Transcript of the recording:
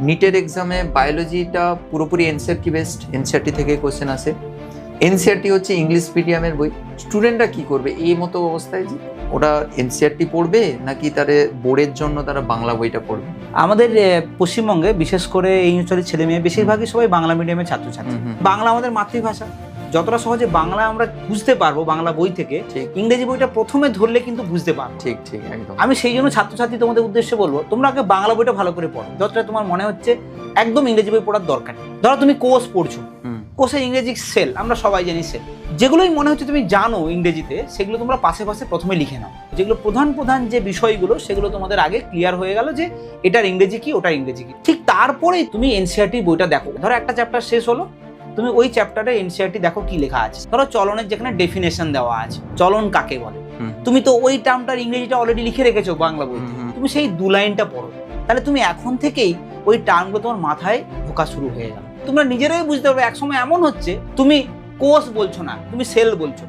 নিটের এক্সামে বায়োলজিটা পুরোপুরি N C E R T based N C E R T থেকে কোশ্চেন আসে। N C E R T হচ্ছে ইংলিশ মিডিয়ামের বই। স্টুডেন্টরা কি করবে? এই মতো অবস্থায় যে ওরা এনসিআরটি পড়বে নাকি তাদের বোর্ডের জন্য তারা বাংলা বইটা পড়বে? আমাদের পশ্চিমবঙ্গে বিশেষ করে এই অঞ্চলের ছেলে মেয়ে বেশিরভাগই সবাই বাংলা মিডিয়ামের ছাত্রছাত্রী। বাংলা আমাদের মাতৃভাষা। যতটা সহজে বাংলা আমরা বুঝতে পারব বাংলা বই থেকে ইংরেজি বইটা প্রথমে ধরলে কিন্তু বুঝতে পারব। ঠিক ঠিক একদম। আমি সেই জন্য ছাত্রছাত্রী তোমাদের উদ্দেশ্যে বলব তোমরা আগে বাংলা বইটা ভালো করে পড়ো। যতটা তোমার মনে হচ্ছে একদম ইংরেজি বই পড়ার দরকার নেই। ধরো তুমি কোর্স পড়ছো। কোর্সে ইংরেজি সেল আমরা সবাই জানি সেল। যেগুলোই মনে হচ্ছে তুমি জানো ইংরেজিতে সেগুলো তোমরা পাশে পাশে প্রথমে লিখে নাও। যেগুলো প্রধান প্রধান যে বিষয়গুলো সেগুলো তোমাদের আগে ক্লিয়ার হয়ে গেল যে এটার ইংরেজি কি ওটার ইংরেজি কি। ঠিক তারপরেই তুমি এনসিআরটি বইটা দেখো। ধরো একটা চ্যাপ্টার শেষ হলো তুমি ওই চ্যাপ্টারে এনসিআরটি দেখো কি লেখা আছে। ধরো চলনের যেখানে ডেফিনেশন দেওয়া আছে চলন কাকে বলে? তুমি তো ওই টার্মটার ইংরেজিটা অলরেডি লিখে রেখেছো বাংলা বই। তুমি সেই দু লাইনটা পড়ো। তাহলে তুমি এখন থেকেই ওই টার্মগুলো তোমার মাথায় ঢোকা শুরু হয়ে গেল। তোমরা নিজেরাই বুঝতে পারবে একসময় এমন হচ্ছে তুমি কোষ বলছো না তুমি সেল বলছো।